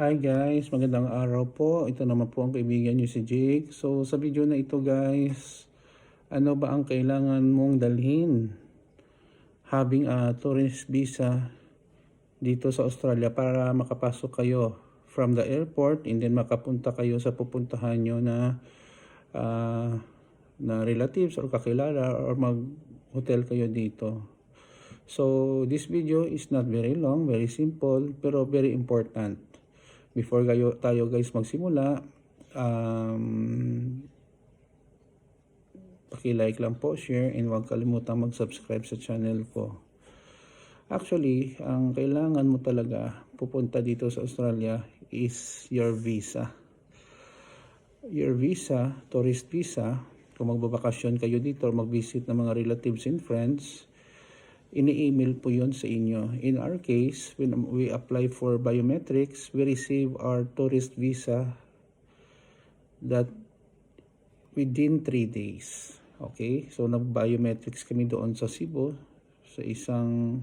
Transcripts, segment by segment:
Hi guys, magandang araw po. Ito naman po ang kaibigan niyo si Jake. So sa video na ito guys, ano ba ang kailangan mong dalhin having a tourist visa dito sa Australia para makapasok kayo from the airport and then makapunta kayo sa pupuntahan nyo na ah, na relatives or kakilala or mag hotel kayo dito. So this video is not very long, very simple pero very important before kayo, tayo guys magsimula, um, paki-like lang po, share, and huwag kalimutang mag-subscribe sa channel ko. Actually, ang kailangan mo talaga pupunta dito sa Australia is your visa. Your visa, tourist visa, kung magbabakasyon kayo dito or mag-visit ng mga relatives and friends, ini-email po yon sa inyo. In our case, when we apply for biometrics, we receive our tourist visa that within 3 days. Okay? So, nag-biometrics kami doon sa Cebu, sa isang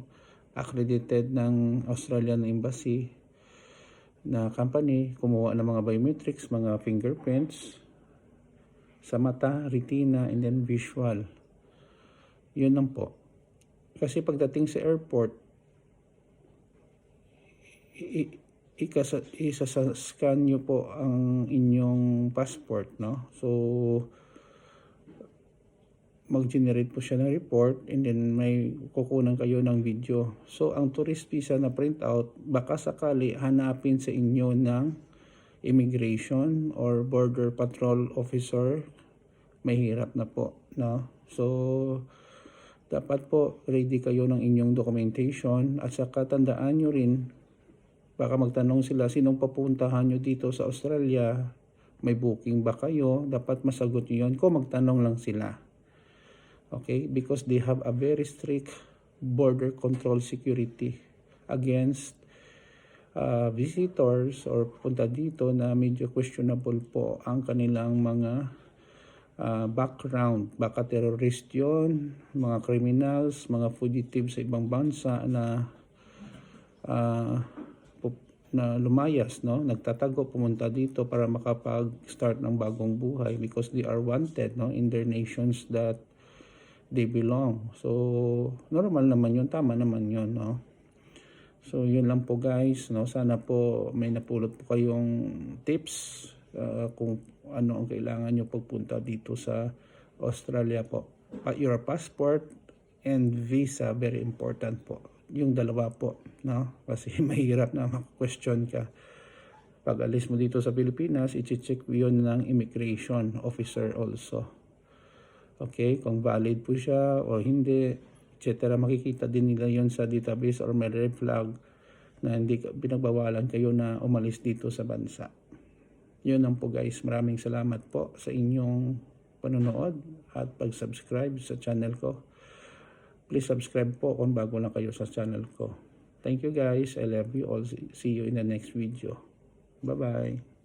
accredited ng Australian Embassy na company, kumuha ng mga biometrics, mga fingerprints, sa mata, retina, and then visual. Yun lang po. Kasi pagdating sa airport, isascan nyo po ang inyong passport, no? So, mag-generate po siya ng report and then may kukunan kayo ng video. So, ang tourist visa na print out, baka sakali hanapin sa inyo ng immigration or border patrol officer, mahirap na po, no? So, dapat po ready kayo ng inyong documentation at saka tandaan nyo rin baka magtanong sila sinong papuntahan nyo dito sa Australia? May booking ba kayo? Dapat masagot nyo yun kung magtanong lang sila. Okay? Because they have a very strict border control security against uh, visitors or punta dito na medyo questionable po ang kanilang mga uh, background. Baka terrorist yon mga criminals, mga fugitives sa ibang bansa na uh, na lumayas, no? nagtatago, pumunta dito para makapag-start ng bagong buhay because they are wanted no? in their nations that they belong. So, normal naman yun, tama naman yun. No? So, yun lang po guys. No? Sana po may napulot po kayong tips uh, kung ano ang kailangan nyo pagpunta dito sa Australia po. Your passport and visa, very important po. Yung dalawa po, no? Kasi mahirap na mag-question ka. Pag alis mo dito sa Pilipinas, i-check yun ng immigration officer also. Okay, kung valid po siya o hindi, etc. Makikita din nila yon sa database or may red flag na hindi pinagbawalan kayo na umalis dito sa bansa. Yun lang po guys. Maraming salamat po sa inyong panonood at pag-subscribe sa channel ko. Please subscribe po kung bago lang kayo sa channel ko. Thank you guys. I love you all. See you in the next video. Bye-bye.